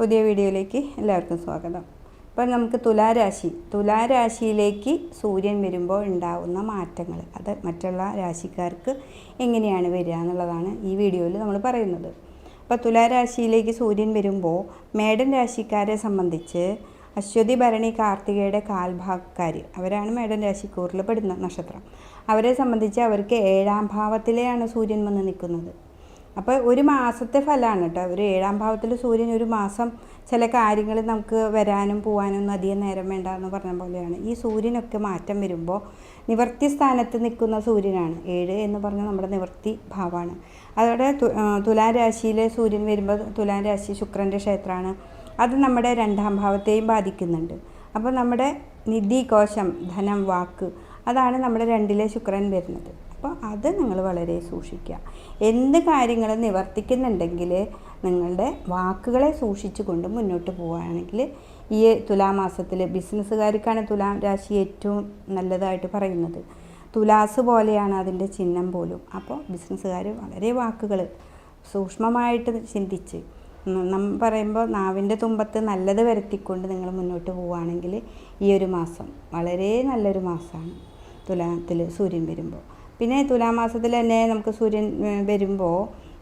പുതിയ വീഡിയോയിലേക്ക് എല്ലാവർക്കും സ്വാഗതം. അപ്പോൾ നമുക്ക് തുലാരാശി തുലാരാശിയിലേക്ക് സൂര്യൻ വരുമ്പോൾ ഉണ്ടാവുന്ന മാറ്റങ്ങൾ അത് മറ്റുള്ള രാശിക്കാർക്ക് എങ്ങനെയാണ് വരിക എന്നുള്ളതാണ് ഈ വീഡിയോയിൽ നമ്മൾ പറയുന്നത്. അപ്പോൾ തുലാരാശിയിലേക്ക് സൂര്യൻ വരുമ്പോൾ മേടൻ രാശിക്കാരെ സംബന്ധിച്ച് അശ്വതി ഭരണി കാർത്തികയുടെ കാൽഭാഗക്കാർ അവരാണ് മേടൻ രാശിക്കൂറിൽ പെടുന്ന നക്ഷത്രം. അവരെ സംബന്ധിച്ച് അവർക്ക് ഏഴാം ഭാവത്തിലെയാണ് സൂര്യൻ വന്ന് നിൽക്കുന്നത്. അപ്പോൾ ഒരു മാസത്തെ ഫലമാണ് കേട്ടോ ഒരു ഏഴാം ഭാവത്തിൽ സൂര്യൻ ഒരു മാസം ചില കാര്യങ്ങൾ നമുക്ക് വരാനും പോകാനും അധികം നേരം വേണ്ട എന്ന് പറഞ്ഞ പോലെയാണ്. ഈ സൂര്യനൊക്കെ മാറ്റം വരുമ്പോൾ നിവർത്തി സ്ഥാനത്ത് നിൽക്കുന്ന സൂര്യനാണ്. ഏഴ് എന്ന് പറഞ്ഞാൽ നമ്മുടെ നിവർത്തി ഭാവമാണ് അതോടെ തുലാം രാശിയിലെ സൂര്യൻ വരുമ്പോൾ തുലാം രാശി ശുക്രന്റെ ക്ഷേത്രമാണ്. അത് നമ്മുടെ രണ്ടാം ഭാവത്തെയും ബാധിക്കുന്നുണ്ട്. അപ്പോൾ നമ്മുടെ നിധി കോശം ധനം വാക്ക് അതാണ് നമ്മുടെ രണ്ടിലെ ശുക്രൻ വരുന്നത്. അപ്പോൾ അത് നിങ്ങൾ വളരെ സൂക്ഷിക്കുക എന്ത് കാര്യങ്ങൾ നിവർത്തിക്കുന്നുണ്ടെങ്കിൽ നിങ്ങളുടെ വാക്കുകളെ സൂക്ഷിച്ചു കൊണ്ട് മുന്നോട്ട് പോവുകയാണെങ്കിൽ ഈ തുലാമാസത്തിൽ ബിസിനസ്സുകാർക്കാണ് തുലാം രാശി ഏറ്റവും നല്ലതായിട്ട് പറയുന്നത്. തുലാസ് പോലെയാണ് അതിന്റെ ചിഹ്നം പോലും. അപ്പോൾ ബിസിനസ്സുകാർ വളരെ വാക്കുകൾ സൂക്ഷ്മമായിട്ട് ചിന്തിച്ച് നമ്മൾ പറയുമ്പോൾ നാവിന്റെ തുമ്പത്ത് നല്ലത് വരുത്തിക്കൊണ്ട് നിങ്ങൾ മുന്നോട്ട് പോവുകയാണെങ്കിൽ ഈ ഒരു മാസം വളരെ നല്ലൊരു മാസമാണ്. തുലാത്തിൽ സൂര്യൻ വരുമ്പോൾ. പിന്നെ തുലാമാസത്തിൽ തന്നെ നമുക്ക് സൂര്യൻ വരുമ്പോൾ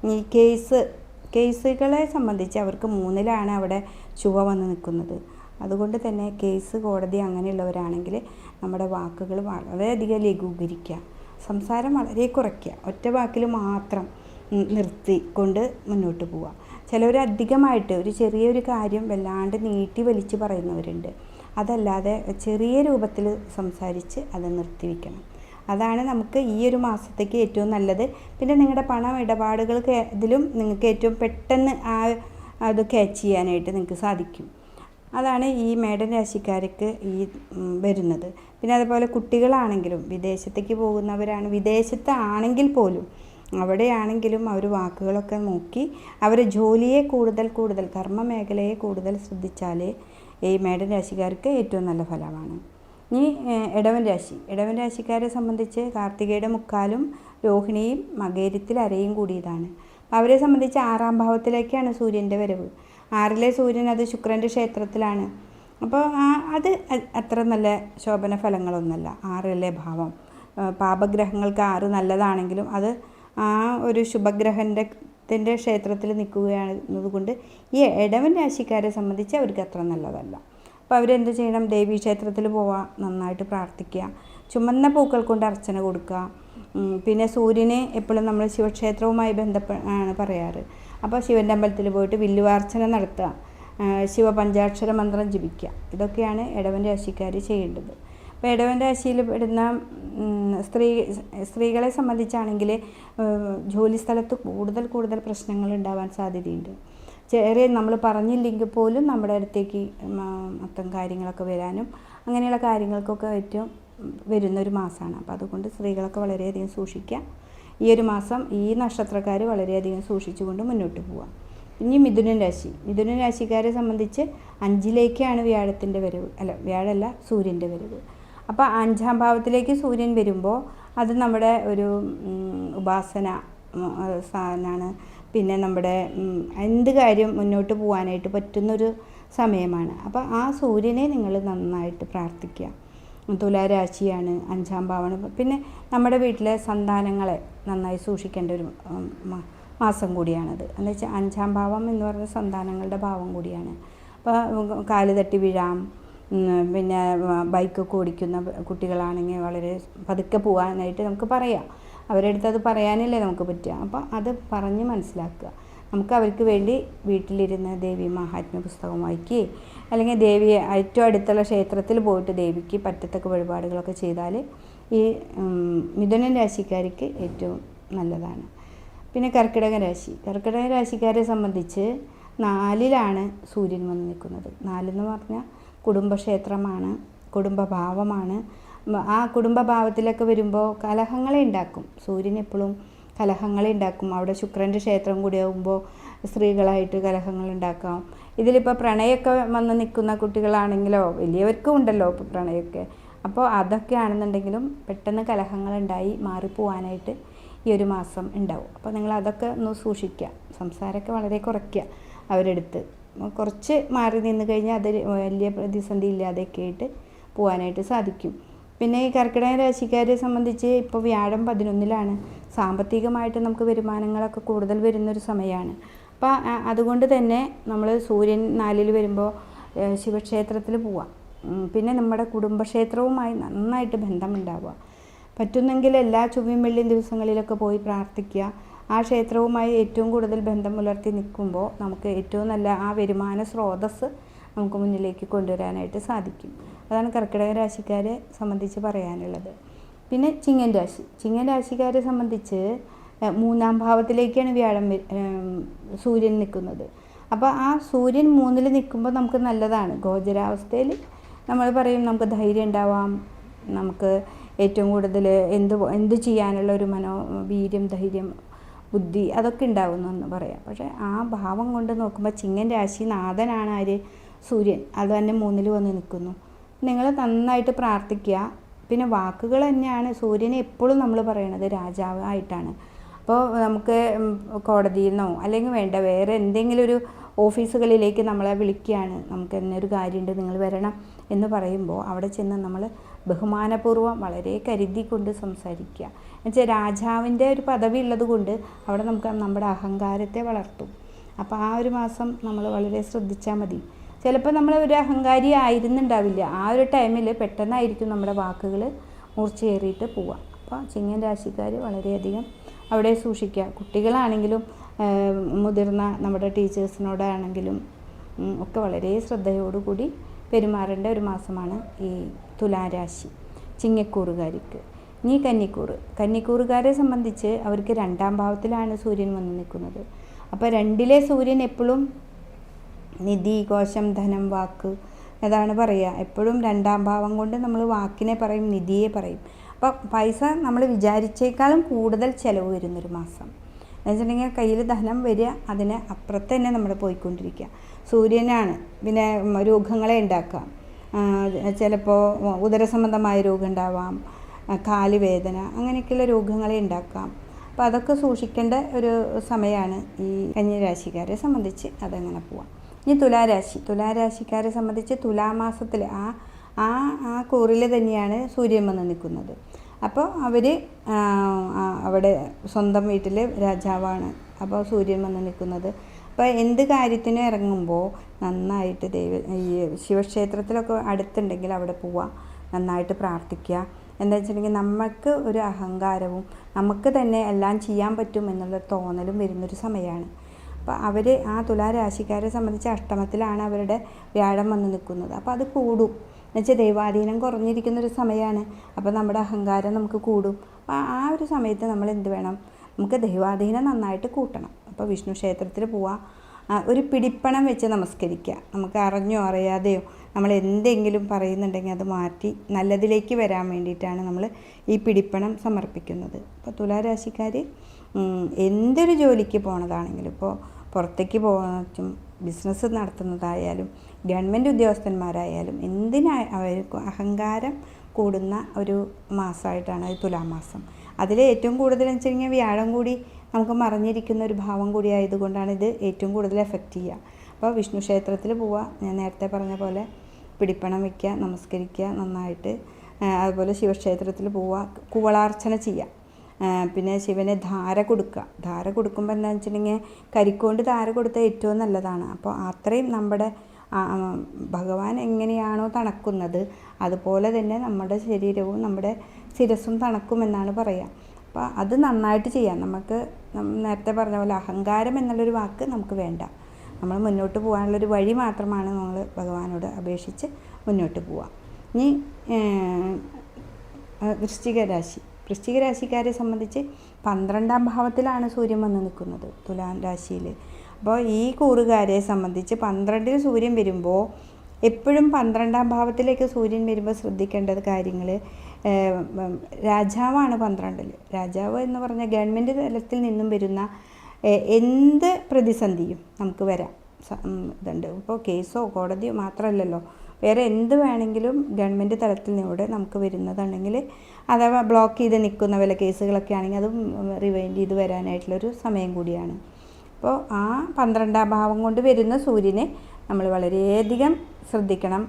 ഈ കേസ് കേസുകളെ സംബന്ധിച്ച് അവർക്ക് മൂന്നിലാണ് അവിടെ ചുവ വന്ന് നിൽക്കുന്നത്. അതുകൊണ്ട് തന്നെ കേസ് കോടതി അങ്ങനെയുള്ളവരാണെങ്കിൽ നമ്മുടെ വാക്കുകൾ വളരെയധികം ലഘൂകരിക്കുക. സംസാരം വളരെ കുറയ്ക്കുക. ഒറ്റ വാക്കിൽ മാത്രം നിർത്തി നിർത്തിക്കൊണ്ട് മുന്നോട്ട് പോവുക. ചിലവർ അധികമായിട്ട് ഒരു ചെറിയൊരു കാര്യം വല്ലാണ്ട് നീട്ടി വലിച്ച് പറയുന്നവരുണ്ട്. അതല്ലാതെ ചെറിയ രൂപത്തിൽ സംസാരിച്ച് അത് നിർത്തിവെക്കണം. അതാണ് നമുക്ക് ഈ ഒരു മാസത്തേക്ക് ഏറ്റവും നല്ലത്. പിന്നെ നിങ്ങളുടെ പണം ഇടപാടുകൾക്ക് ഇതിലും നിങ്ങൾക്ക് ഏറ്റവും പെട്ടെന്ന് ആ അത് ക്യാച്ച് ചെയ്യാനായിട്ട് നിങ്ങൾക്ക് സാധിക്കും. അതാണ് ഈ മേഡൻ രാശിക്കാർക്ക് ഈ വരുന്നത്. പിന്നെ അതുപോലെ കുട്ടികളാണെങ്കിലും വിദേശത്തേക്ക് പോകുന്നവരാണ് വിദേശത്താണെങ്കിൽ പോലും അവിടെയാണെങ്കിലും അവർ വാക്കുകളൊക്കെ നോക്കി അവർ ജോലിയെ കൂടുതൽ കൂടുതൽ കർമ്മ മേഖലയെ കൂടുതൽ ശ്രദ്ധിച്ചാലേ ഈ മേഡൻ രാശിക്കാർക്ക് ഏറ്റവും നല്ല ഫലമാണ്. ഇനി ഇടവൻ രാശി. ഇടവൻ രാശിക്കാരെ സംബന്ധിച്ച് കാർത്തികയുടെ മുക്കാലും രോഹിണിയും മകേരത്തിൽ അരയും കൂടിയതാണ്. അവരെ സംബന്ധിച്ച് ആറാം ഭാവത്തിലേക്കാണ് സൂര്യന്റെ വരവ്. ആറിലെ സൂര്യൻ അത് ശുക്രന്റെ ക്ഷേത്രത്തിലാണ്. അപ്പോൾ അത് അത്ര നല്ല ശോഭന ഫലങ്ങളൊന്നുമല്ല ആറിലെ ഭാവം. പാപഗ്രഹങ്ങൾക്ക് ആറ് നല്ലതാണെങ്കിലും അത് ആ ഒരു ശുഭഗ്രഹന്റെ ത്തിന്റെ ക്ഷേത്രത്തിൽ നിൽക്കുകയാണെന്നതുകൊണ്ട് ഈ ഇടവൻ രാശിക്കാരെ സംബന്ധിച്ച് അവർക്ക് അത്ര നല്ലതല്ല. അപ്പോൾ അവരെന്ത് ചെയ്യണം? ദേവീ ക്ഷേത്രത്തിൽ പോവുക നന്നായിട്ട് പ്രാർത്ഥിക്കുക. ചുമന്ന പൂക്കൾ കൊണ്ട് അർച്ചന കൊടുക്കുക. പിന്നെ സൂര്യനെ എപ്പോഴും നമ്മൾ ശിവക്ഷേത്രവുമായി ബന്ധപ്പെട്ടാണ് പറയാറ്. അപ്പോൾ ശിവന്റെ അമ്പലത്തിൽ പോയിട്ട് വില്ലുവാർച്ചന നടത്തുക. ശിവ ശിവപഞ്ചാക്ഷര മന്ത്രം ജപിക്കുക. ഇതൊക്കെയാണ് ഇടവൻ രാശിക്കാർ ചെയ്യേണ്ടത്. അപ്പോൾ ഇടവൻ രാശിയിൽ പെടുന്ന സ്ത്രീ സ്ത്രീകളെ സംബന്ധിച്ചാണെങ്കിൽ ജോലി സ്ഥലത്ത് കൂടുതൽ കൂടുതൽ പ്രശ്നങ്ങൾ ഉണ്ടാവാൻ സാധ്യതയുണ്ട്. ചെറിയ നമ്മൾ പറഞ്ഞില്ലെങ്കിൽ പോലും നമ്മുടെ അടുത്തേക്ക് മൊത്തം കാര്യങ്ങളൊക്കെ വരാനും അങ്ങനെയുള്ള കാര്യങ്ങൾക്കൊക്കെ ഏറ്റവും വരുന്നൊരു മാസമാണ് അപ്പോൾ അതുകൊണ്ട് സ്ത്രീകളൊക്കെ വളരെയധികം സൂക്ഷിക്കുക. ഈ ഒരു മാസം ഈ നക്ഷത്രക്കാർ വളരെയധികം സൂക്ഷിച്ചുകൊണ്ട് മുന്നോട്ട് പോവാം ഇനി മിഥുനൻ രാശി. മിഥുനൻ രാശിക്കാരെ സംബന്ധിച്ച് അഞ്ചിലേക്കാണ് വ്യാഴത്തിന്റെ വരവ്. അല്ല വ്യാഴല്ല സൂര്യന്റെ വരവ്. അപ്പോൾ അഞ്ചാം ഭാവത്തിലേക്ക് സൂര്യൻ വരുമ്പോൾ അത് നമ്മുടെ ഒരു ഉപാസന അത് പിന്നെ നമ്മുടെ എന്ത് കാര്യം മുന്നോട്ട് പോകാനായിട്ട് പറ്റുന്നൊരു സമയമാണ്. അപ്പോൾ ആ സൂര്യനെ നിങ്ങൾ നന്നായിട്ട് പ്രാർത്ഥിക്കുക. തുലാരാശിയാണ് അഞ്ചാം ഭാവമാണ് പിന്നെ നമ്മുടെ വീട്ടിലെ സന്താനങ്ങളെ നന്നായി സൂക്ഷിക്കേണ്ട ഒരു മാസം കൂടിയാണത്. എന്ന് വെച്ചാൽ അഞ്ചാം ഭാവം എന്ന് പറയുന്നത് സന്താനങ്ങളുടെ ഭാവം കൂടിയാണ്. അപ്പോൾ കാൽ തട്ടി വീഴാം. പിന്നെ ബൈക്കൊക്കെ ഓടിക്കുന്ന കുട്ടികളാണെങ്കിൽ വളരെ പതുക്കെ പോകാനായിട്ട് നമുക്ക് പറയാം. അവരുടെ അടുത്ത് അത് പറയാനല്ലേ നമുക്ക് പറ്റുക. അപ്പോൾ അത് പറഞ്ഞ് മനസ്സിലാക്കുക. നമുക്ക് അവർക്ക് വേണ്ടി വീട്ടിലിരുന്ന് ദേവി മഹാത്മ്യ പുസ്തകം വായിക്കുകയും അല്ലെങ്കിൽ ദേവിയെ ഏറ്റവും അടുത്തുള്ള ക്ഷേത്രത്തിൽ പോയിട്ട് ദേവിക്ക് പറ്റത്തക്ക വഴിപാടുകളൊക്കെ ചെയ്താൽ ഈ മിഥുനൻ രാശിക്കാർക്ക് ഏറ്റവും നല്ലതാണ്. പിന്നെ കർക്കിടക രാശി. കർക്കിടക രാശിക്കാരെ സംബന്ധിച്ച് നാലിലാണ് സൂര്യൻ വന്ന് നിൽക്കുന്നത്. നാലെന്ന് പറഞ്ഞാൽ കുടുംബക്ഷേത്രമാണ് കുടുംബഭാവമാണ് ആ കുടുംബഭാവത്തിലൊക്കെ വരുമ്പോൾ കലഹങ്ങളെ ഉണ്ടാക്കും സൂര്യൻ എപ്പോഴും കലഹങ്ങളെ ഉണ്ടാക്കും അവിടെ ശുക്രന്റെ ക്ഷേത്രം കൂടിയാകുമ്പോൾ സ്ത്രീകളായിട്ട് കലഹങ്ങൾ ഉണ്ടാക്കാം ഇതിലിപ്പോൾ പ്രണയമൊക്കെ വന്ന് നിൽക്കുന്ന കുട്ടികളാണെങ്കിലോ വലിയവർക്കും ഉണ്ടല്ലോ ഇപ്പോൾ പ്രണയമൊക്കെ അപ്പോൾ അതൊക്കെ ആണെന്നുണ്ടെങ്കിലും പെട്ടെന്ന് കലഹങ്ങളുണ്ടായി മാറിപ്പോവാനായിട്ട് ഈ ഒരു മാസം ഉണ്ടാവും അപ്പോൾ നിങ്ങൾ അതൊക്കെ ഒന്ന് സൂക്ഷിക്കുക സംസാരമൊക്കെ വളരെ കുറയ്ക്കുക അവരെടുത്ത്. കുറച്ച് മാറി നിന്ന് കഴിഞ്ഞാൽ അത് വലിയ പ്രതിസന്ധി ഇല്ലാതെയൊക്കെ ആയിട്ട് പോകാനായിട്ട് സാധിക്കും. പിന്നെ ഈ കർക്കിടക രാശിക്കാരെ സംബന്ധിച്ച് ഇപ്പോൾ വ്യാഴം പതിനൊന്നിലാണ്. സാമ്പത്തികമായിട്ട് നമുക്ക് വരുമാനങ്ങളൊക്കെ കൂടുതൽ വരുന്നൊരു സമയമാണ്. അപ്പോൾ അതുകൊണ്ട് തന്നെ നമ്മൾ സൂര്യൻ നാലിൽ വരുമ്പോൾ ശിവക്ഷേത്രത്തിൽ പോവാം. പിന്നെ നമ്മുടെ കുടുംബക്ഷേത്രവുമായി നന്നായിട്ട് ബന്ധമുണ്ടാവുക. പറ്റുന്നെങ്കിൽ എല്ലാ ചൊവ്വയും വെള്ളിയും ദിവസങ്ങളിലൊക്കെ പോയി പ്രാർത്ഥിക്കുക. ആ ക്ഷേത്രവുമായി ഏറ്റവും കൂടുതൽ ബന്ധം പുലർത്തി നിൽക്കുമ്പോൾ നമുക്ക് ഏറ്റവും നല്ല ആ വരുമാന സ്രോതസ് നമുക്ക് മുന്നിലേക്ക് കൊണ്ടുവരാനായിട്ട് സാധിക്കും. അതാണ് കർക്കിടക രാശിക്കാരെ സംബന്ധിച്ച് പറയാനുള്ളത്. പിന്നെ ചിങ്ങൻ രാശി. ചിങ്ങൻ രാശിക്കാരെ സംബന്ധിച്ച് മൂന്നാം ഭാവത്തിലേക്കാണ് വ്യാഴം സൂര്യൻ നിൽക്കുന്നത്. അപ്പോൾ ആ സൂര്യൻ മൂന്നിൽ നിൽക്കുമ്പോൾ നമുക്ക് നല്ലതാണ്. ഗോചരാവസ്ഥയിൽ നമ്മൾ പറയും നമുക്ക് ധൈര്യം ഉണ്ടാവാം. നമുക്ക് ഏറ്റവും കൂടുതൽ എന്ത് എന്ത് ചെയ്യാനുള്ള ഒരു മനോ വീര്യം ധൈര്യം ബുദ്ധി അതൊക്കെ ഉണ്ടാവുന്നു എന്ന് പറയാം. പക്ഷേ ആ ഭാവം കൊണ്ട് നോക്കുമ്പോൾ ചിങ്ങൻ രാശി നാഥനാണ് ആര്? സൂര്യൻ. അത് തന്നെ മൂന്നിൽ വന്ന് നിൽക്കുന്നു. നിങ്ങൾ നന്നായിട്ട് പ്രാർത്ഥിക്കുക. പിന്നെ വാക്കുകൾ തന്നെയാണ് സൂര്യനെ എപ്പോഴും നമ്മൾ പറയണത് രാജാവ് ആയിട്ടാണ്. അപ്പോൾ നമുക്ക് കോടതിയിൽ നിന്നോ അല്ലെങ്കിൽ വേണ്ട വേറെ എന്തെങ്കിലും ഒരു ഓഫീസുകളിലേക്ക് നമ്മളെ വിളിക്കുകയാണ്. നമുക്ക് എന്നൊരു കാര്യമുണ്ട് നിങ്ങൾ വരണം എന്ന് പറയുമ്പോൾ അവിടെ ചെന്ന് നമ്മൾ ബഹുമാനപൂർവം വളരെ കരുതി കൊണ്ട് സംസാരിക്കുക. എന്നുവെച്ചാൽ രാജാവിന്റെ ഒരു പദവി ഉള്ളത് കൊണ്ട് അവിടെ നമുക്ക് നമ്മുടെ അഹങ്കാരത്തെ വളർത്തും. അപ്പോൾ ആ ഒരു മാസം നമ്മൾ വളരെ ശ്രദ്ധിച്ചാൽ മതി. ചിലപ്പോൾ നമ്മൾ ഒരു അഹങ്കാരി ആയിരുന്നുണ്ടാവില്ല. ആ ഒരു ടൈമിൽ പെട്ടെന്നായിരിക്കും നമ്മുടെ വാക്കുകൾ മൂർച്ചയേറിയിട്ട് പോവുക. അപ്പോൾ ചിങ്ങൻ രാശിക്കാർ വളരെയധികം അവിടെ സൂക്ഷിക്കുക. കുട്ടികളാണെങ്കിലും മുതിർന്ന നമ്മുടെ ടീച്ചേഴ്സിനോടാണെങ്കിലും ഒക്കെ വളരെ ശ്രദ്ധയോടുകൂടി പെരുമാറേണ്ട ഒരു മാസമാണ് ഈ തുലാരാശി ചിങ്ങക്കൂറുകാരിക്ക്. ഇനി കന്നിക്കൂറ്. കന്നിക്കൂറുകാരെ സംബന്ധിച്ച് അവർക്ക് രണ്ടാം ഭാവത്തിലാണ് സൂര്യൻ വന്ന് നിൽക്കുന്നത്. അപ്പോൾ രണ്ടിലെ സൂര്യൻ എപ്പോഴും നിധി കോശം ധനം വാക്ക് അതാണ് പറയുക. എപ്പോഴും രണ്ടാം ഭാവം കൊണ്ട് നമ്മൾ വാക്കിനെ പറയും നിധിയെ പറയും. അപ്പോൾ പൈസ നമ്മൾ വിചാരിച്ചേക്കാളും കൂടുതൽ ചിലവ് വരുന്നൊരു മാസം. എന്ന് വെച്ചിട്ടുണ്ടെങ്കിൽ കയ്യിൽ ധനം വരിക അതിന് അപ്പുറത്ത് തന്നെ നമ്മൾ പോയിക്കൊണ്ടിരിക്കുക. സൂര്യനാണ് പിന്നെ രോഗങ്ങളെ ഉണ്ടാക്കാം ചിലപ്പോൾ ഉദരസംബന്ധമായ രോഗം ഉണ്ടാവാം കാലുവേദന കാൽ വേദന അങ്ങനെയൊക്കെയുള്ള രോഗങ്ങളെ ഉണ്ടാക്കാം. അപ്പോൾ അതൊക്കെ സൂക്ഷിക്കേണ്ട ഒരു സമയമാണ് ഈ കന്യരാശിക്കാരെ സംബന്ധിച്ച് അതങ്ങനെ പോവാം ഇനി തുലാരാശി. തുലാരാശിക്കാരെ സംബന്ധിച്ച് തുലാമാസത്തിൽ ആ ആ ആ കൂറിൽ തന്നെയാണ് സൂര്യൻ വന്ന് നിൽക്കുന്നത്. അപ്പോൾ അവർ അവിടെ സ്വന്തം വീട്ടിൽ രാജാവാണ്. അപ്പോൾ സൂര്യൻ വന്ന് നിൽക്കുന്നത്. അപ്പോൾ എന്ത് കാര്യത്തിനും ഇറങ്ങുമ്പോൾ നന്നായിട്ട് ദൈവ ഈ ശിവക്ഷേത്രത്തിലൊക്കെ അടുത്തുണ്ടെങ്കിൽ അവിടെ പോവുക നന്നായിട്ട് പ്രാർത്ഥിക്കുക എന്താ വെച്ചിട്ടുണ്ടെങ്കിൽ നമുക്ക് ഒരു അഹങ്കാരവും നമുക്ക് തന്നെ എല്ലാം ചെയ്യാൻ പറ്റും എന്നുള്ള തോന്നലും വരുന്നൊരു സമയമാണ് അപ്പോൾ അവർ ആ തുലാരാശിക്കാരെ സംബന്ധിച്ച് അഷ്ടമത്തിലാണ് അവരുടെ വ്യാഴം വന്ന് നിൽക്കുന്നത്. അപ്പോൾ അത് കൂടും. എന്നുവെച്ചാൽ ദൈവാധീനം കുറഞ്ഞിരിക്കുന്ന ഒരു സമയമാണ് അപ്പോൾ നമ്മുടെ അഹങ്കാരം നമുക്ക് കൂടും. അപ്പോൾ ആ ഒരു സമയത്ത് നമ്മൾ എന്ത് വേണം? നമുക്ക് ദൈവാധീനം നന്നായിട്ട് കൂട്ടണം. അപ്പോൾ വിഷ്ണു ക്ഷേത്രത്തിൽ പോവാം. ഒരു പിടിപ്പണം വെച്ച് നമസ്കരിക്കുക നമുക്ക് അറിഞ്ഞോ അറിയാതെയോ നമ്മൾ എന്തെങ്കിലും പറയുന്നുണ്ടെങ്കിൽ അത് മാറ്റി നല്ലതിലേക്ക് വരാൻ വേണ്ടിയിട്ടാണ് നമ്മൾ ഈ പിടിപ്പണം സമർപ്പിക്കുന്നത്. അപ്പോൾ തുലാരാശിക്കാർ എന്തൊരു ജോലിക്ക് പോണതാണെങ്കിലും ഇപ്പോൾ പുറത്തേക്ക് പോകുന്നതും ബിസിനസ് നടത്തുന്നതായാലും ഗവൺമെന്റ് ഉദ്യോഗസ്ഥന്മാരായാലും എന്തിനാ അവർക്ക് അഹങ്കാരം കൂടുന്ന ഒരു മാസമായിട്ടാണ് ഈ തുലാമാസം അതിൽ ഏറ്റവും കൂടുതൽ എന്ന് വെച്ച് കഴിഞ്ഞാൽ വ്യാഴം കൂടി നമുക്ക് മറിഞ്ഞിരിക്കുന്ന ഒരു ഭാവം കൂടി ആയതുകൊണ്ടാണ് ഇത് ഏറ്റവും കൂടുതൽ എഫക്റ്റ് ചെയ്യുക അപ്പോൾ വിഷ്ണു ക്ഷേത്രത്തിൽ പോവുക ഞാൻ നേരത്തെ പറഞ്ഞ പോലെ പിടിപ്പണം വയ്ക്കുക നമസ്കരിക്കുക നന്നായിട്ട് അതുപോലെ ശിവക്ഷേത്രത്തിൽ പോവുക കുവളാർച്ചന ചെയ്യുക പിന്നെ ശിവന് ധാര കൊടുക്കുക. ധാര കൊടുക്കുമ്പോൾ എന്താ വെച്ചിട്ടുണ്ടെങ്കിൽ കരിക്കൊണ്ട് ധാര കൊടുത്താൽ ഏറ്റവും നല്ലതാണ്. അപ്പോൾ അത്രയും നമ്മുടെ ഭഗവാൻ എങ്ങനെയാണോ തണക്കുന്നത് അതുപോലെ തന്നെ നമ്മുടെ ശരീരവും നമ്മുടെ ശിരസും തണക്കുമെന്നാണ് പറയുക അപ്പോൾ അത് നന്നായിട്ട് ചെയ്യാം. നമുക്ക് നേരത്തെ പറഞ്ഞ പോലെ അഹങ്കാരം എന്നുള്ളൊരു വാക്ക് നമുക്ക് വേണ്ട. നമ്മൾ മുന്നോട്ട് പോകാനുള്ളൊരു വഴി മാത്രമാണ് നമ്മൾ ഭഗവാനോട് അപേക്ഷിച്ച് മുന്നോട്ട് പോവുക. ഇനി വൃശ്ചിക രാശി വൃശ്ചിക രാശിക്കാരെ സംബന്ധിച്ച് പന്ത്രണ്ടാം ഭാവത്തിലാണ് സൂര്യൻ വന്ന് നിൽക്കുന്നത് തുലാം രാശിയിൽ അപ്പോൾ ഈ കൂറുകാരെ സംബന്ധിച്ച് പന്ത്രണ്ടിൽ സൂര്യൻ വരുമ്പോൾ എപ്പോഴും പന്ത്രണ്ടാം ഭാവത്തിലേക്ക് സൂര്യൻ വരുമ്പോൾ ശ്രദ്ധിക്കേണ്ടത് കാര്യങ്ങൾ രാജാവാണ് പന്ത്രണ്ടിൽ രാജാവ് എന്ന് പറഞ്ഞാൽ ഗവൺമെന്റ് തലത്തിൽ നിന്നും വരുന്ന എന്ത് പ്രതിസന്ധിയും നമുക്ക് വരാം. ഇതുണ്ട്. ഇപ്പോൾ കേസോ കോടതിയോ മാത്രമല്ലല്ലോ വേറെ എന്ത് വേണമെങ്കിലും ഗവൺമെന്റ് തലത്തിൽ നിന്നൂടെ നമുക്ക് വരുന്നതുണ്ടെങ്കിൽ അഥവാ ബ്ലോക്ക് ചെയ്ത് നിൽക്കുന്ന വില കേസുകളൊക്കെ ആണെങ്കിൽ അതും റിവൈൻഡ് ചെയ്ത് വരാനായിട്ടുള്ളൊരു സമയം കൂടിയാണ്. അപ്പോൾ ആ പന്ത്രണ്ടാം ഭാവം കൊണ്ട് വരുന്ന സൂര്യനെ നമ്മൾ വളരെയധികം ശ്രദ്ധിക്കണം.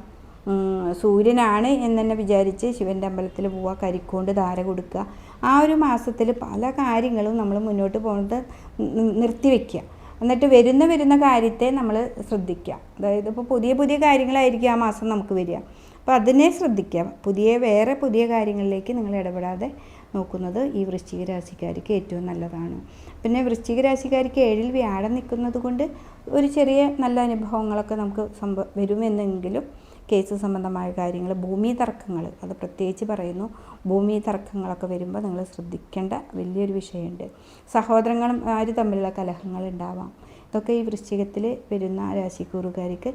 സൂര്യനാണ് എന്ന് തന്നെ വിചാരിച്ച് ശിവന്റെ അമ്പലത്തിൽ പോവുക കരിക്കൊണ്ട് ധാര കൊടുക്കുക. ആ ഒരു മാസത്തിൽ പല കാര്യങ്ങളും നമ്മൾ മുന്നോട്ട് പോകുന്നത് നിർത്തിവെക്കുക എന്നിട്ട് വരുന്ന വരുന്ന കാര്യത്തെ നമ്മൾ ശ്രദ്ധിക്കുക. അതായത് ഇപ്പോൾ പുതിയ പുതിയ കാര്യങ്ങളായിരിക്കും ആ മാസം നമുക്ക് വരിക. അപ്പോൾ അതിനെ ശ്രദ്ധിക്കുക. പുതിയ വേറെ പുതിയ കാര്യങ്ങളിലേക്ക് നിങ്ങൾ ഇടപെടാതെ നോക്കുന്നത് ഈ വൃശ്ചിക രാശിക്കാർക്ക് ഏറ്റവും നല്ലതാണ്. പിന്നെ വൃശ്ചിക രാശിക്കാർക്ക് ഏഴിൽ വ്യാഴം നിൽക്കുന്നത് കൊണ്ട് ഒരു ചെറിയ നല്ല അനുഭവങ്ങളൊക്കെ നമുക്ക് സംഭവ വരുമെന്നെങ്കിലും കേസ് സംബന്ധമായ കാര്യങ്ങൾ ഭൂമി തർക്കങ്ങൾ അത് പ്രത്യേകിച്ച് പറയുന്നു. ഭൂമി തർക്കങ്ങളൊക്കെ വരുമ്പോൾ നിങ്ങൾ ശ്രദ്ധിക്കേണ്ട വലിയൊരു വിഷയമുണ്ട്. സഹോദരങ്ങളും ആര് തമ്മിലുള്ള കലഹങ്ങൾ ഉണ്ടാവാം. ഇതൊക്കെ ഈ വൃശ്ചികത്തിൽ വരുന്ന രാശിക്കൂറുകാർക്ക്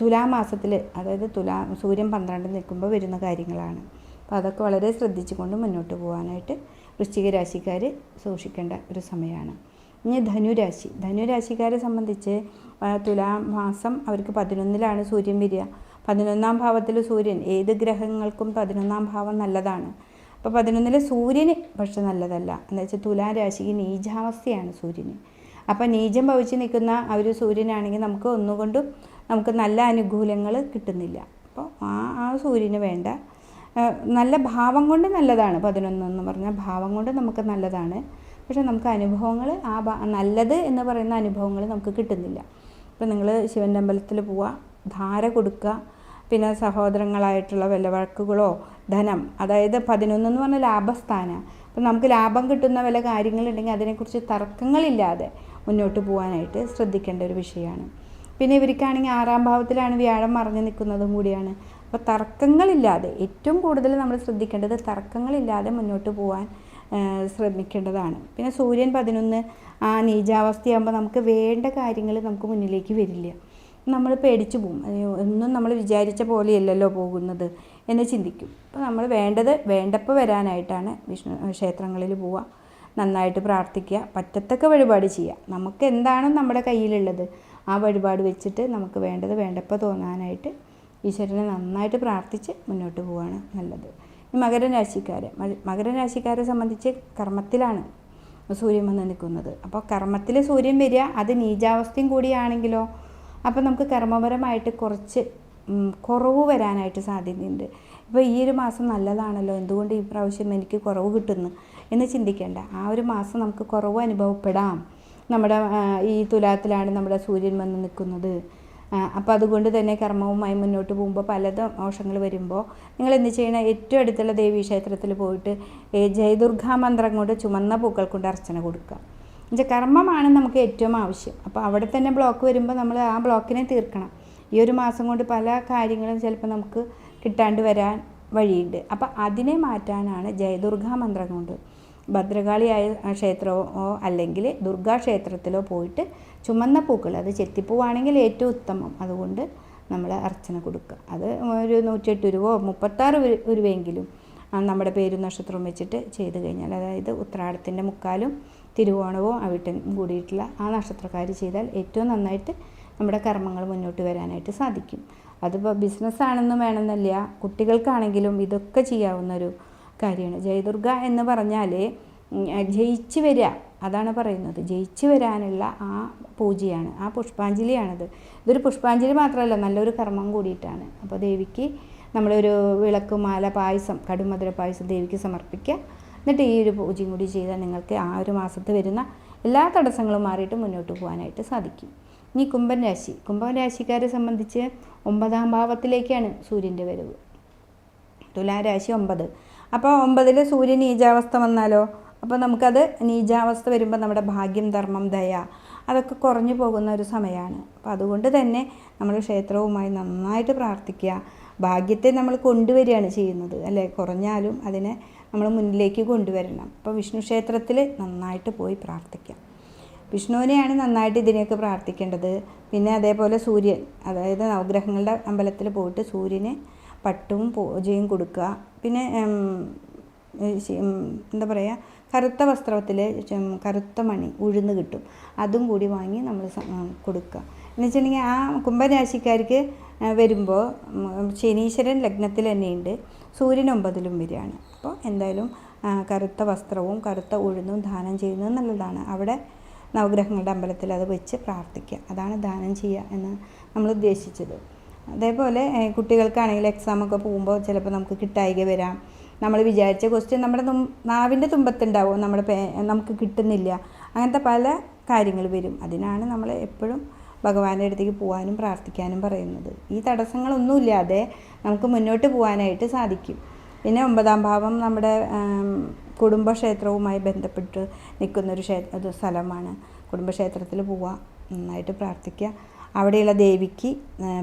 തുലാമാസത്തിൽ അതായത് തുലാ സൂര്യൻ പന്ത്രണ്ട് നിൽക്കുമ്പോൾ വരുന്ന കാര്യങ്ങളാണ്. അപ്പോൾ അതൊക്കെ വളരെ ശ്രദ്ധിച്ചുകൊണ്ട് മുന്നോട്ട് പോകാനായിട്ട് വൃശ്ചിക രാശിക്കാർ സൂക്ഷിക്കേണ്ട ഒരു സമയമാണ്. ഇനി ധനുരാശി. ധനുരാശിക്കാരെ സംബന്ധിച്ച് തുലാമാസം തുലാം മാസം അവർക്ക് പതിനൊന്നിലാണ് സൂര്യൻ വരിക. പതിനൊന്നാം ഭാവത്തിൽ സൂര്യൻ ഏത് ഗ്രഹങ്ങൾക്കും പതിനൊന്നാം ഭാവം നല്ലതാണ്. അപ്പോൾ പതിനൊന്നിലെ സൂര്യന് പക്ഷെ നല്ലതല്ല. എന്ന് വെച്ചാൽ തുലാ രാശിക്ക് നീചാവസ്ഥയാണ് സൂര്യന്. അപ്പോൾ നീചം ഭവിച്ച് നിൽക്കുന്ന ആ ഒരു സൂര്യനാണെങ്കിൽ നമുക്ക് ഒന്നുകൊണ്ടും നമുക്ക് നല്ല അനുകൂലങ്ങൾ കിട്ടുന്നില്ല. അപ്പോൾ ആ ആ സൂര്യന് വേണ്ട. നല്ല ഭാവം കൊണ്ട് നല്ലതാണ് പതിനൊന്നെന്ന് പറഞ്ഞാൽ ഭാവം കൊണ്ട് നമുക്ക് നല്ലതാണ്. പക്ഷെ നമുക്ക് അനുഭവങ്ങൾ ആ നല്ലത് എന്ന് പറയുന്ന അനുഭവങ്ങൾ നമുക്ക് കിട്ടുന്നില്ല. അപ്പോൾ നിങ്ങൾ ശിവന്റെ അമ്പലത്തിൽ പോവുക ധാര കൊടുക്കുക പിന്നെ സഹോദരങ്ങളായിട്ടുള്ള വല്ല വഴക്കുകളോ ധനം അതായത് പതിനൊന്നെന്ന് പറഞ്ഞ ലാഭസ്ഥാനം. അപ്പം നമുക്ക് ലാഭം കിട്ടുന്ന വല്ല കാര്യങ്ങളുണ്ടെങ്കിൽ അതിനെക്കുറിച്ച് തർക്കങ്ങളില്ലാതെ മുന്നോട്ട് പോകാനായിട്ട് ശ്രദ്ധിക്കേണ്ട ഒരു വിഷയമാണ്. പിന്നെ ഇവർക്കാണെങ്കിൽ ആറാം ഭാവത്തിലാണ് വ്യാഴം മറഞ്ഞു നിൽക്കുന്നതും കൂടിയാണ്. അപ്പോൾ തർക്കങ്ങളില്ലാതെ ഏറ്റവും കൂടുതൽ നമ്മൾ ശ്രദ്ധിക്കേണ്ടത് തർക്കങ്ങളില്ലാതെ മുന്നോട്ട് പോകാൻ ശ്രമിക്കേണ്ടതാണ്. പിന്നെ സൂര്യൻ പതിനൊന്ന് ആ നീചാവസ്ഥയാകുമ്പോൾ നമുക്ക് വേണ്ട കാര്യങ്ങൾ നമുക്ക് മുന്നിലേക്ക് വരില്ല. നമ്മൾ പേടിച്ചു പോകും. അയ്യോ ഒന്നും നമ്മൾ വിചാരിച്ച പോലെയല്ലല്ലോ പോകുന്നത് എന്ന് ചിന്തിക്കും. അപ്പോൾ നമ്മൾ വേണ്ടത് വേണ്ടപ്പോൾ വരാനായിട്ടാണ് വിഷ്ണു ക്ഷേത്രങ്ങളിൽ പോവുക നന്നായിട്ട് പ്രാർത്ഥിക്കുക പറ്റത്തക്ക വഴിപാട് ചെയ്യുക. നമുക്ക് എന്താണോ നമ്മുടെ കയ്യിലുള്ളത്? ആ വഴിപാട് വെച്ചിട്ട് നമുക്ക് വേണ്ടത് വേണ്ടപ്പോൾ തോന്നാനായിട്ട് ഈശ്വരനെ നന്നായിട്ട് പ്രാർത്ഥിച്ച് മുന്നോട്ട് പോവുകയാണ് നല്ലത്. മകരരാശിക്കാരെ മകര മകരരാശിക്കാരെ സംബന്ധിച്ച് കർമ്മത്തിലാണ് സൂര്യൻ വന്ന് നിൽക്കുന്നത്. അപ്പോൾ കർമ്മത്തിൽ സൂര്യൻ വരിക അത് നീചാവസ്ഥയും കൂടിയാണെങ്കിലോ അപ്പോൾ നമുക്ക് കർമ്മപരമായിട്ട് കുറച്ച് കുറവ് വരാനായിട്ട് സാധ്യതയുണ്ട്. ഇപ്പോൾ ഈ ഒരു മാസം നല്ലതാണല്ലോ എന്തുകൊണ്ട് ഈ പ്രാവശ്യം എനിക്ക് കുറവ് കിട്ടുന്നു എന്ന് ചിന്തിക്കേണ്ട. ആ ഒരു മാസം നമുക്ക് കുറവ് അനുഭവപ്പെടാം. നമ്മുടെ ഈ തുലാത്തിലാണ് നമ്മുടെ സൂര്യൻ വന്ന് നിൽക്കുന്നത്. അപ്പോൾ അതുകൊണ്ട് തന്നെ കർമ്മവുമായി മുന്നോട്ട് പോകുമ്പോൾ പല ദോഷങ്ങൾ വരുമ്പോൾ നിങ്ങൾ എന്ത് ചെയ്യണം? ഏറ്റവും അടുത്തുള്ള ദേവീ ക്ഷേത്രത്തിൽ പോയിട്ട് ജയദുർഗാ മന്ത്രം കൊണ്ട് ചുമന്ന പൂക്കൾ കൊണ്ട് അർച്ചന കൊടുക്കുക. എന്നുവെച്ചാൽ കർമ്മമാണ് നമുക്ക് ഏറ്റവും ആവശ്യം. അപ്പോൾ അവിടെ തന്നെ ബ്ലോക്ക് വരുമ്പോൾ നമ്മൾ ആ ബ്ലോക്കിനെ തീർക്കണം. ഈ ഒരു മാസം കൊണ്ട് പല കാര്യങ്ങളും ചിലപ്പോൾ നമുക്ക് കിട്ടാണ്ട് വരാൻ വഴിയുണ്ട്. അപ്പോൾ അതിനെ മാറ്റാനാണ് ജയദുർഗാ മന്ത്രം കൊണ്ട്. ഭദ്രകാളിയായ ക്ഷേത്രമോ അല്ലെങ്കിൽ ദുർഗാ ക്ഷേത്രത്തിലോ പോയിട്ട് ചുമന്ന പൂക്കൾ അത് ചെത്തിപ്പൂവാണെങ്കിൽ ഏറ്റവും ഉത്തമം. അതുകൊണ്ട് നമ്മൾ അർച്ചന കൊടുക്കുക. അത് ഒരു നൂറ്റെട്ട് രൂപയോ മുപ്പത്താറ് രൂപയെങ്കിലും നമ്മുടെ പേരും നക്ഷത്രവും വെച്ചിട്ട് ചെയ്ത് കഴിഞ്ഞാൽ അതായത് ഉത്രാടത്തിന്റെ മുക്കാലും തിരുവോണവും അവിട്ടൻ കൂടിയിട്ടുള്ള ആ നക്ഷത്രക്കാർ ചെയ്താൽ ഏറ്റവും നന്നായിട്ട് നമ്മുടെ കർമ്മങ്ങൾ മുന്നോട്ട് വരാനായിട്ട് സാധിക്കും. അതിപ്പോൾ ബിസിനസ്സാണെന്നും വേണമെന്നല്ല കുട്ടികൾക്കാണെങ്കിലും ഇതൊക്കെ ചെയ്യാവുന്ന ഒരു കാര്യമാണ്. ജയദുർഗ എന്ന് പറഞ്ഞാൽ ജയിച്ചു വരിക അതാണ് പറയുന്നത്. ജയിച്ചു വരാനുള്ള ആ പൂജയാണ് ആ പുഷ്പാഞ്ജലിയാണത്. ഇതൊരു പുഷ്പാഞ്ജലി മാത്രമല്ല നല്ലൊരു കർമ്മം കൂടിയിട്ടാണ്. അപ്പോൾ ദേവിക്ക് നമ്മളൊരു വിളക്ക് മാല പായസം കടുമധുര പായസം ദേവിക്ക് സമർപ്പിക്കുക. എന്നിട്ട് ഈ ഒരു പൂജയും കൂടി ചെയ്താൽ നിങ്ങൾക്ക് ആ ഒരു മാസത്ത് വരുന്ന എല്ലാ തടസ്സങ്ങളും മാറിയിട്ട് മുന്നോട്ട് പോകാനായിട്ട് സാധിക്കും. ഇനി കുംഭൻ രാശി. കുംഭൻ രാശിക്കാരെ സംബന്ധിച്ച് ഒമ്പതാം ഭാവത്തിലേക്കാണ് സൂര്യന്റെ വരവ്. തുലാരാശി ഒമ്പത്. അപ്പോൾ ഒമ്പതിൽ സൂര്യൻ നീചാവസ്ഥ വന്നാലോ? അപ്പോൾ നമുക്കത് നീചാവസ്ഥ വരുമ്പോൾ നമ്മുടെ ഭാഗ്യം ധർമ്മം ദയ അതൊക്കെ കുറഞ്ഞു പോകുന്ന ഒരു സമയമാണ്. അപ്പോൾ അതുകൊണ്ട് തന്നെ നമ്മൾ ക്ഷേത്രവുമായി നന്നായിട്ട് പ്രാർത്ഥിക്കുക. ഭാഗ്യത്തെ നമ്മൾ കൊണ്ടുവരികയാണ് ചെയ്യുന്നത് അല്ലേ? കുറഞ്ഞാലും അതിനെ നമ്മൾ മുന്നിലേക്ക് കൊണ്ടുവരണം. അപ്പോൾ വിഷ്ണു ക്ഷേത്രത്തിൽ നന്നായിട്ട് പോയി പ്രാർത്ഥിക്കാം. വിഷ്ണുവിനെയാണ് നന്നായിട്ട് ഇതിനെയൊക്കെ പ്രാർത്ഥിക്കേണ്ടത്. പിന്നെ അതേപോലെ സൂര്യൻ അതായത് നവഗ്രഹങ്ങളുടെ അമ്പലത്തിൽ പോയിട്ട് സൂര്യന് പട്ടും പൂജയും കൊടുക്കുക. പിന്നെ എന്താ പറയുക കറുത്ത വസ്ത്രത്തിൽ കറുത്ത മണി ഉഴുന്ന് കിട്ടും. അതും കൂടി വാങ്ങി നമ്മൾ കൊടുക്കുക. എന്ന് വെച്ചിട്ടുണ്ടെങ്കിൽ ആ കുംഭരാശിക്കാർക്ക് വരുമ്പോൾ ശനീശ്വരൻ ലഗ്നത്തിൽ തന്നെയുണ്ട്. സൂര്യൻ ഒമ്പതിലും വരികയാണ്. അപ്പോൾ എന്തായാലും കറുത്ത വസ്ത്രവും കറുത്ത ഉഴുന്നും ദാനം ചെയ്യുന്നത് നല്ലതാണ്. അവിടെ നവഗ്രഹങ്ങളുടെ അമ്പലത്തിൽ അത് വെച്ച് പ്രാർത്ഥിക്കുക. അതാണ് ദാനം ചെയ്യുക എന്ന് നമ്മൾ ഉദ്ദേശിച്ചത്. അതേപോലെ കുട്ടികൾക്കാണെങ്കിൽ എക്സാമൊക്കെ പോകുമ്പോൾ ചിലപ്പോൾ നമുക്ക് കിട്ടായിക വരാം. നമ്മൾ വിചാരിച്ച ക്വസ്റ്റ്യൻ നമ്മുടെ നാവിന്റെ തുമ്പത്തുണ്ടാവും. നമ്മുടെ പേ നമുക്ക് കിട്ടുന്നില്ല. അങ്ങനത്തെ പല കാര്യങ്ങൾ വരും. അതിനാണ് നമ്മൾ എപ്പോഴും ഭഗവാന്റെ അടുത്തേക്ക് പോകാനും പ്രാർത്ഥിക്കാനും പറയുന്നത്. ഈ തടസ്സങ്ങളൊന്നുമില്ലാതെ നമുക്ക് മുന്നോട്ട് പോകാനായിട്ട് സാധിക്കും. പിന്നെ ഒമ്പതാം ഭാവം നമ്മുടെ കുടുംബക്ഷേത്രവുമായി ബന്ധപ്പെട്ട് നിൽക്കുന്നൊരു ക്ഷേത്ര ഒരു സ്ഥലമാണ്. കുടുംബക്ഷേത്രത്തിൽ പോവുക നന്നായിട്ട് പ്രാർത്ഥിക്കുക അവിടെയുള്ള ദേവിക്ക്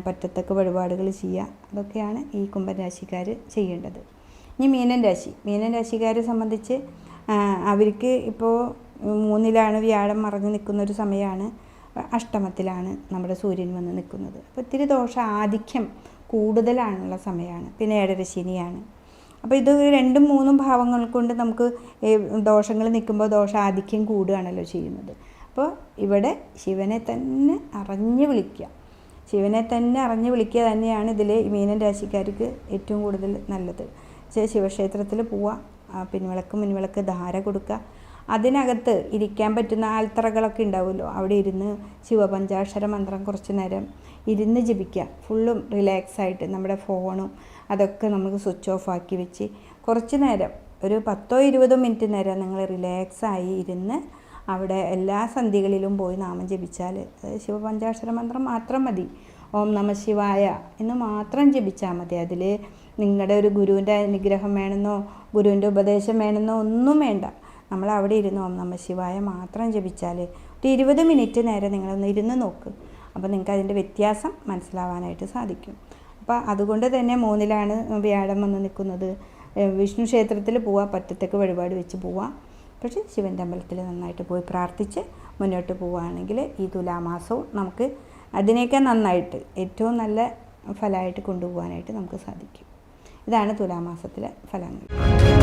പറ്റത്തക്ക വഴിപാടുകൾ ചെയ്യുക. അതൊക്കെയാണ് ഈ കുംഭരാശിക്കാർ ചെയ്യേണ്ടത്. ഇനി മീനൻ രാശി. മീനൻ രാശിക്കാരെ സംബന്ധിച്ച് അവർക്ക് ഇപ്പോൾ മൂന്നിലാണ് വ്യാഴം മറഞ്ഞു നിൽക്കുന്ന ഒരു സമയമാണ്. അഷ്ടമത്തിലാണ് നമ്മുടെ സൂര്യൻ വന്ന് നിൽക്കുന്നത്. അപ്പോൾ ഇത്തിരി ദോഷ ആധിക്യം കൂടുതലാണുള്ള സമയമാണ്. പിന്നെ ഏഴര ശനിയാണ് അപ്പോൾ ഇത് രണ്ടും മൂന്നും ഭാവങ്ങൾ കൊണ്ട് നമുക്ക് ദോഷങ്ങൾ നിൽക്കുമ്പോൾ ദോഷാധിക്യം കൂടുകയാണല്ലോ ചെയ്യുന്നത്. അപ്പോൾ ഇവിടെ ശിവനെ തന്നെ അറിഞ്ഞ് വിളിക്കുക. ശിവനെ തന്നെ അറിഞ്ഞ് വിളിക്കുക തന്നെയാണ് ഇതിൽ മീനൻ രാശിക്കാർക്ക് ഏറ്റവും കൂടുതൽ നല്ലത്. ശിവക്ഷേത്രത്തിൽ പോവുക പിൻവിളക്ക് മുൻവിളക്ക് ധാര കൊടുക്കുക. അതിനകത്ത് ഇരിക്കാൻ പറ്റുന്ന ആൽത്തറകളൊക്കെ ഉണ്ടാവുമല്ലോ. അവിടെ ഇരുന്ന് ശിവപഞ്ചാക്ഷര മന്ത്രം കുറച്ച് നേരം ഇരുന്ന് ജപിക്കുക. ഫുള്ളും റിലാക്സ് ആയിട്ട് നമ്മുടെ ഫോണും അതൊക്കെ നമുക്ക് സ്വിച്ച് ഓഫ് ആക്കി വെച്ച് കുറച്ച് നേരം ഒരു പത്തോ ഇരുപതോ മിനിറ്റ് നേരം നിങ്ങൾ റിലാക്സായി ഇരുന്ന് അവിടെ എല്ലാ സന്ധികളിലും പോയി നാമം ജപിച്ചാൽ ശിവപഞ്ചാക്ഷര മന്ത്രം മാത്രം മതി. ഓം നമ ശിവായ എന്ന് മാത്രം ജപിച്ചാൽ മതി. അതിൽ നിങ്ങളുടെ ഒരു ഗുരുവിന്റെ അനുഗ്രഹം വേണമെന്നോ ഗുരുവിന്റെ ഉപദേശം വേണമെന്നോ ഒന്നും വേണ്ട. നമ്മൾ അവിടെ ഇരുന്ന് ഓം നമ ശിവായ മാത്രം ജപിച്ചാൽ ഒരു ഇരുപത് മിനിറ്റ് നേരം നിങ്ങളൊന്ന് ഇരുന്ന് നോക്ക്. അപ്പോൾ നിങ്ങൾക്ക് അതിന്റെ വ്യത്യാസം മനസ്സിലാവാനായിട്ട് സാധിക്കും. അപ്പോൾ അതുകൊണ്ട് തന്നെ മൂന്നിലാണ് വ്യാഴം വന്ന് നിൽക്കുന്നത്. വിഷ്ണു ക്ഷേത്രത്തിൽ പോവാം പറ്റത്തേക്ക് വഴിപാട് വെച്ച് പോവാം. പക്ഷേ ശിവന്റെ അമ്പലത്തിൽ നന്നായിട്ട് പോയി പ്രാർത്ഥിച്ച് മുന്നോട്ട് പോവുകയാണെങ്കിൽ ഈ തുലാമാസവും നമുക്ക് അതിനേക്കാൾ നന്നായിട്ട് ഏറ്റവും നല്ല ഫലമായിട്ട് കൊണ്ടുപോകാനായിട്ട് നമുക്ക് സാധിക്കും. ഇതാണ് തുലാമാസത്തിലെ ഫലങ്ങൾ.